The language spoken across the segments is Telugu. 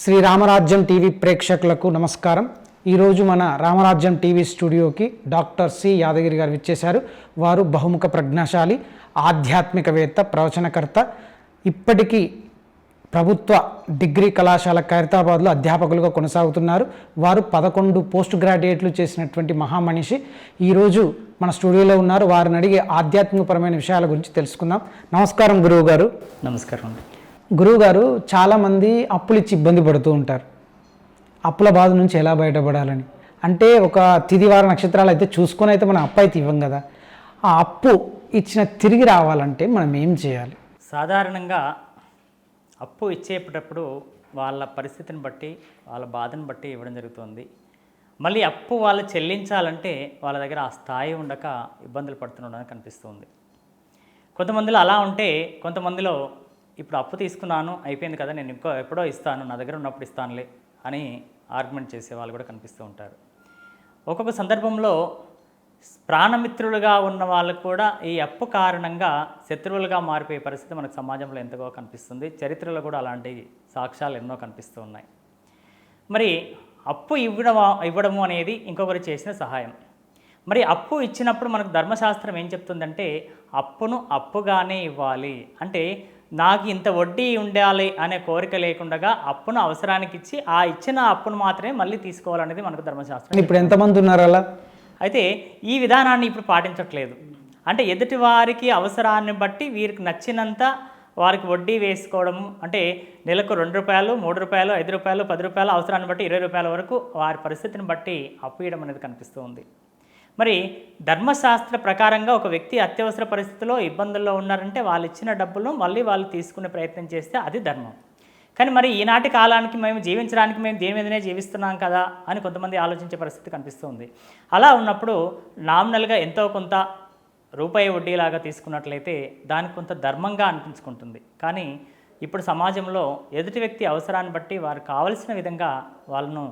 శ్రీ రామరాజ్యం టీవీ ప్రేక్షకులకు నమస్కారం. ఈరోజు మన రామరాజ్యం టీవీ స్టూడియోకి డాక్టర్ సి యాదగిరి గారు విచ్చేశారు. వారు బహుముఖ ప్రజ్ఞాశాలి ఆధ్యాత్మికవేత్త ప్రవచనకర్త. ఇప్పటికీ ప్రభుత్వ డిగ్రీ కళాశాల ఖైరతాబాద్లో అధ్యాపకులుగా కొనసాగుతున్నారు. వారు పదకొండు పోస్ట్ గ్రాడ్యుయేట్లు చేసినటువంటి మహామనిషి. ఈరోజు మన స్టూడియోలో ఉన్నారు. వారిని అడిగే ఆధ్యాత్మికపరమైన విషయాల గురించి తెలుసుకుందాం. నమస్కారం గురువు గారు నమస్కారం అండి. గురువుగారు చాలామంది అప్పులు ఇచ్చి ఇబ్బంది పడుతూ ఉంటారు. అప్పుల బాధ నుంచి ఎలా బయటపడాలని? అంటే ఒక తిదివార నక్షత్రాలు అయితే చూసుకొని అయితే మనం అప్పు అయితే ఇవ్వం కదా. ఆ అప్పు ఇచ్చిన తిరిగి రావాలంటే మనం ఏం చేయాలి? సాధారణంగా అప్పు ఇచ్చేటప్పుడు వాళ్ళ పరిస్థితిని బట్టి వాళ్ళ బాధను బట్టి ఇవ్వడం జరుగుతుంది. మళ్ళీ అప్పు వాళ్ళు చెల్లించాలంటే వాళ్ళ దగ్గర ఆ స్థాయి ఉండక ఇబ్బందులు పడుతుండడానికి కనిపిస్తుంది. కొంతమందిలో అలా ఉంటే కొంతమందిలో ఇప్పుడు అప్పు తీసుకున్నాను అయిపోయింది కదా నేను ఇంకో ఎప్పుడో ఇస్తాను నా దగ్గర ఉన్నప్పుడు ఇస్తానులే అని ఆర్గ్యుమెంట్ చేసే వాళ్ళు కూడా కనిపిస్తూ ఉంటారు. ఒక్కొక్క సందర్భంలో ప్రాణమిత్రులుగా ఉన్న వాళ్ళు కూడా ఈ అప్పు కారణంగా శత్రువులుగా మారిపోయే పరిస్థితి మనకు సమాజంలో ఎంతగా కనిపిస్తుంది. చరిత్రలో కూడా అలాంటి సాక్ష్యాలు ఎన్నో కనిపిస్తూ ఉన్నాయి. మరి అప్పు ఇవ్వడం ఇవ్వడము అనేది ఇంకొకరు చేసిన సహాయం. మరి అప్పు ఇచ్చినప్పుడు మనకు ధర్మశాస్త్రం ఏం చెప్తుందంటే అప్పును అప్పుగానే ఇవ్వాలి. అంటే నాకు ఇంత వడ్డీ ఉండాలి అనే కోరిక లేకుండా అప్పును అవసరానికి ఇచ్చి ఆ ఇచ్చిన అప్పును మాత్రమే మళ్ళీ తీసుకోవాలనేది మనకు ధర్మశాస్త్రం ఇప్పుడు ఎంతమంది ఉన్నారు అలా? అయితే ఈ విధానాన్ని ఇప్పుడు పాటించట్లేదు. అంటే ఎదుటి వారికి అవసరాన్ని బట్టి వీరికి నచ్చినంత వారికి వడ్డీ వేసుకోవడము అంటే నెలకు రెండు రూపాయలు మూడు రూపాయలు ఐదు రూపాయలు పది రూపాయలు అవసరాన్ని బట్టి ఇరవై రూపాయల వరకు వారి పరిస్థితిని బట్టి అప్పు ఇవ్వడం అనేది కనిపిస్తూ ఉంది. మరి ధర్మశాస్త్ర ప్రకారంగా ఒక వ్యక్తి అత్యవసర పరిస్థితిలో ఇబ్బందుల్లో ఉన్నారంటే వాళ్ళు ఇచ్చిన డబ్బులను మళ్ళీ వాళ్ళు తీసుకునే ప్రయత్నం చేస్తే అది ధర్మం. కానీ మరి ఈనాటి కాలానికి మేము జీవించడానికి మేము దేని మీదనే జీవిస్తున్నాం కదా అని కొంతమంది ఆలోచించే పరిస్థితి కనిపిస్తుంది అలా ఉన్నప్పుడు నామినల్గా ఎంతో కొంత రూపాయి వడ్డీలాగా తీసుకున్నట్లయితే దానికి కొంత ధర్మంగా అనిపించుకుంటుంది. కానీ ఇప్పుడు సమాజంలో ఎదుటి వ్యక్తి అవసరాన్ని బట్టి వారు కావలసిన విధంగా వాళ్ళను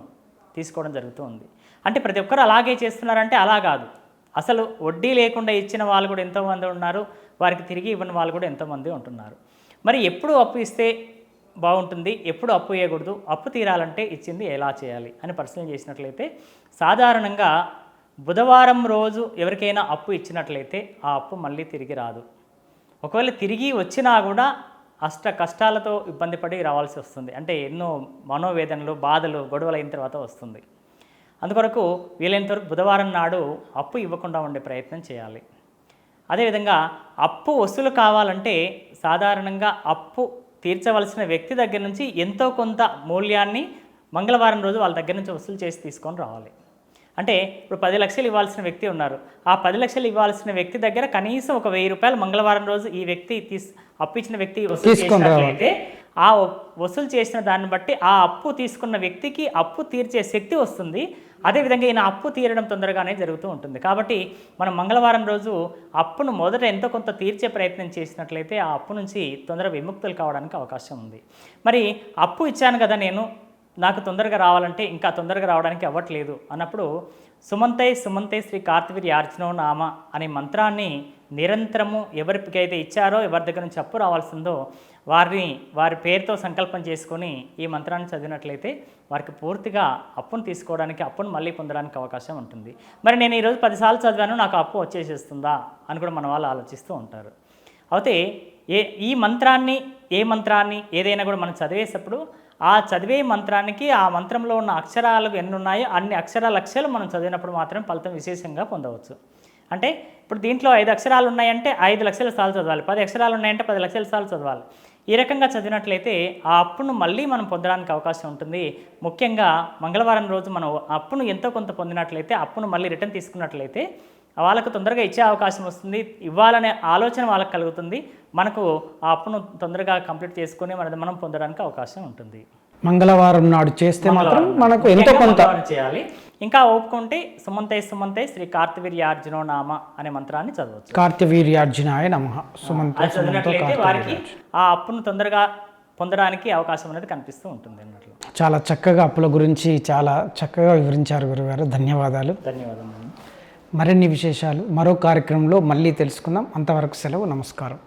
తీసుకోవడం జరుగుతూ ఉంది అంటే ప్రతి ఒక్కరు అలాగే చేస్తున్నారంటే అలా కాదు. అసలు వడ్డీ లేకుండా ఇచ్చిన వాళ్ళు కూడా ఎంతోమంది ఉన్నారు. వారికి తిరిగి ఇవ్వని వాళ్ళు కూడా ఎంతోమంది ఉంటున్నారు. మరి ఎప్పుడు అప్పు ఇస్తే బాగుంటుంది? ఎప్పుడు అప్పు వేయకూడదు అప్పు తీరాలంటే ఇచ్చింది ఎలా చేయాలి? అని పరిశీలన చేసినట్లయితే సాధారణంగా బుధవారం రోజు ఎవరికైనా అప్పు ఇచ్చినట్లయితే ఆ అప్పు మళ్ళీ తిరిగి రాదు. ఒకవేళ తిరిగి వచ్చినా కూడా అష్ట కష్టాలతో ఇబ్బంది పడి రావాల్సి వస్తుంది. అంటే ఎన్నో మనోవేదనలు బాధలు గొడవలు అయిన తర్వాత వస్తుంది. అందుకొరకు వీలైనంతవరకు బుధవారం నాడు అప్పు ఇవ్వకుండా ఉండే ప్రయత్నం చేయాలి. అదేవిధంగా అప్పు వసూలు కావాలంటే సాధారణంగా అప్పు తీర్చవలసిన వ్యక్తి దగ్గర నుంచి ఎంతో కొంత మూల్యాన్ని మంగళవారం రోజు వాళ్ళ దగ్గర నుంచి వసూలు చేసి తీసుకొని రావాలి. అంటే ఇప్పుడు పది లక్షలు ఇవ్వాల్సిన వ్యక్తి ఉన్నారు. ఆ పది లక్షలు ఇవ్వాల్సిన వ్యక్తి దగ్గర కనీసం ఒక వెయ్యి రూపాయలు మంగళవారం రోజు ఈ వ్యక్తి తీస్ అప్పు ఇచ్చిన వ్యక్తి వసూలు. చేసినట్లయితే ఆ వసూలు చేసిన దాన్ని బట్టి ఆ అప్పు తీసుకున్న వ్యక్తికి అప్పు తీర్చే శక్తి వస్తుంది. అదేవిధంగా ఈయన అప్పు తీరడం తొందరగానే జరుగుతూ ఉంటుంది. కాబట్టి మనం మంగళవారం రోజు అప్పును మొదట ఎంతో కొంత తీర్చే ప్రయత్నం చేసినట్లయితే ఆ అప్పు నుంచి తొందరగా విముక్తులు కావడానికి అవకాశం ఉంది. మరి అప్పు ఇచ్చాను కదా నేను నాకు తొందరగా రావాలంటే ఇంకా తొందరగా రావడానికి అవ్వట్లేదు అన్నప్పుడు సుమంతై సుమంతై శ్రీ కార్తవీర్య అర్చనో నామ అనే మంత్రాన్ని నిరంతరము ఎవరికైతే ఇచ్చారో ఎవరి దగ్గర నుంచి అప్పు రావాల్సిందో వారిని వారి పేరుతో సంకల్పం చేసుకొని ఈ మంత్రాన్ని చదివినట్లయితే వారికి పూర్తిగా అప్పును తీసుకోవడానికి అప్పును మళ్ళీ పొందడానికి అవకాశం ఉంటుంది. మరి నేను ఈరోజు పదిసార్లు చదివాను నాకు అప్పు వచ్చేసేస్తుందా అని కూడా మన వాళ్ళు ఆలోచిస్తూ ఉంటారు. అయితే ఏ ఈ మంత్రాన్ని ఏ మంత్రాన్ని ఏదైనా కూడా మనం చదివేటప్పుడు ఆ చదివే మంత్రానికి ఆ మంత్రంలో ఉన్న అక్షరాలు ఎన్ని ఉన్నాయో అన్ని అక్షర లక్షలు మనం చదివినప్పుడు మాత్రం ఫలితం విశేషంగా పొందవచ్చు. అంటే ఇప్పుడు దీంట్లో ఐదు అక్షరాలు ఉన్నాయంటే ఐదు లక్షల సార్లు చదవాలి. పది అక్షరాలు ఉన్నాయంటే పది లక్షల సార్లు చదవాలి. ఈ రకంగా చదివినట్లయితే ఆ అప్పును మళ్ళీ మనం పొందడానికి అవకాశం ఉంటుంది. ముఖ్యంగా మంగళవారం రోజు మనం అప్పును ఎంతో కొంత పొందినట్లయితే అప్పును మళ్ళీ రిటర్న్ తీసుకున్నట్లయితే వాళ్ళకు తొందరగా ఇచ్చే అవకాశం వస్తుంది. ఇవ్వాలనే ఆలోచన వాళ్ళకి కలుగుతుంది. మనకు ఆ అప్పును తొందరగా కంప్లీట్ చేసుకొని మనది మనం పొందడానికి అవకాశం ఉంటుంది. మంగళవారం నాడు చేస్తే మాత్రం మనకు ఎంతో కొంత చేయాలి. ఇంకా ఒప్పుకుంటే సుమంతే సుమంతే శ్రీ కార్తవీర్యార్జునో నామ అనే మంత్రాన్ని చదవచ్చు. కార్తవీర్యార్జునాయ నమ. సుమంత వారికి ఆ అప్పును తొందరగా పొందడానికి అవకాశం అనేది కనిపిస్తూ ఉంటుంది అన్నట్లు. చాలా చక్కగా అప్పుల గురించి చాలా చక్కగా వివరించారు గురుగారు. ధన్యవాదాలు. ధన్యవాదములు. మరిన్ని విశేషాలు మరో కార్యక్రమంలో మళ్ళీ తెలుసుకుందాం. అంతవరకు సెలవు నమస్కారం.